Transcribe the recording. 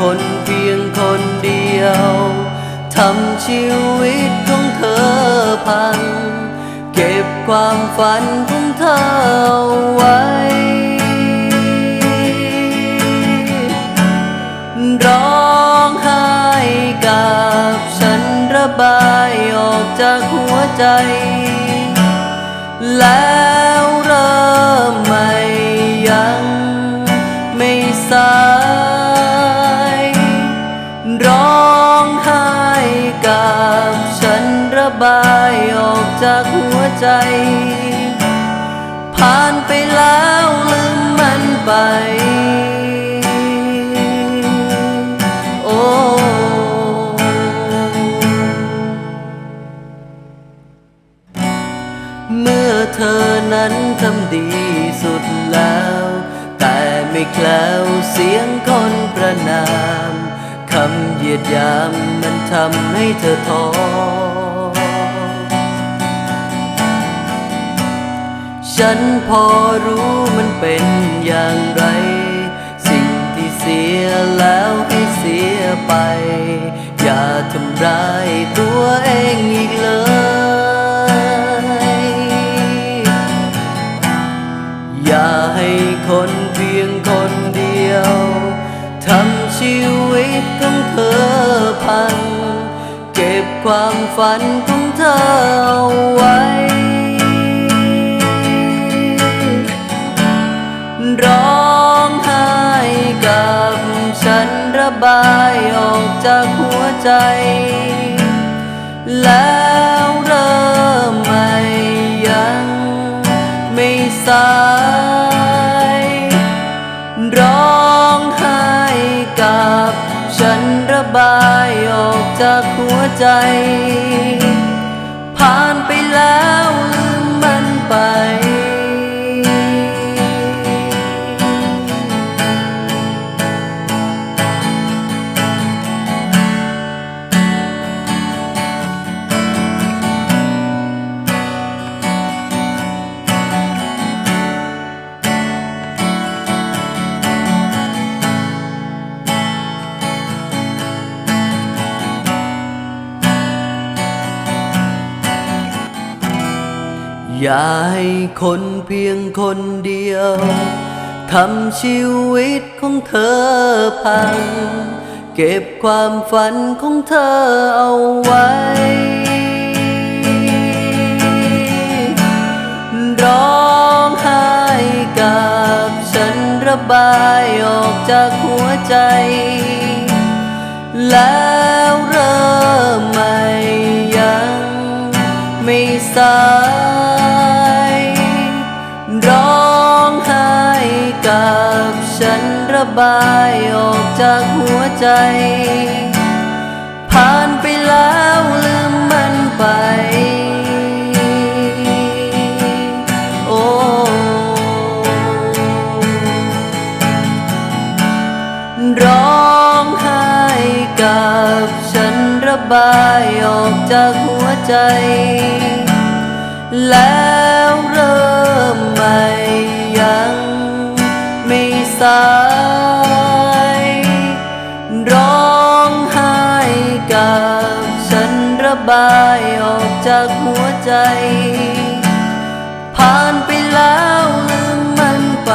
คนเพียงคนเดียวทำชีวิตของเธอพัง เก็บความฝันของเธอเอาไว้ ร้องไห้กับฉันระบายออกจากหัวใจ แล้ว บายออกจากหัวใจ ผ่านไปแล้วลืมมันไป โอ้ เมื่อเธอนั้นทำดีสุดแล้ว แต่ไม่แคล้วเสียงคนประนามคำเหยียดยามมันทำให้เธอท้อ ฉันพอรู้มันเป็นอย่างไร สิ่งที่เสียแล้วให้เสียไป อย่าทำร้ายตัวเองอีกเลย อย่าให้คนเพียงคนเดียวทำชีวิตของเธอพัง เก็บความฝันของเธอเอาไว้ จากหัวใจ แล้วเริ่มใหม่ยังไม่สายร้องไห้กับฉันระบายออกจากหัวใจ ย่าให้คนเพียงคนเดียวทำชีวิตของเธอพัง เก็บความฝันของเธอเอาไว้ ร้องไห้กับฉันระบายออกจากหัวใจ แล้ว ระบายออกจากหัวใจ ผ่านไปแล้วลืมมันไป โอ้ร้องไห้กับฉันระบายออกจากหัวใจ แล้ว ระบายออกจากหัวใจ ผ่านไปแล้วลืมมันไป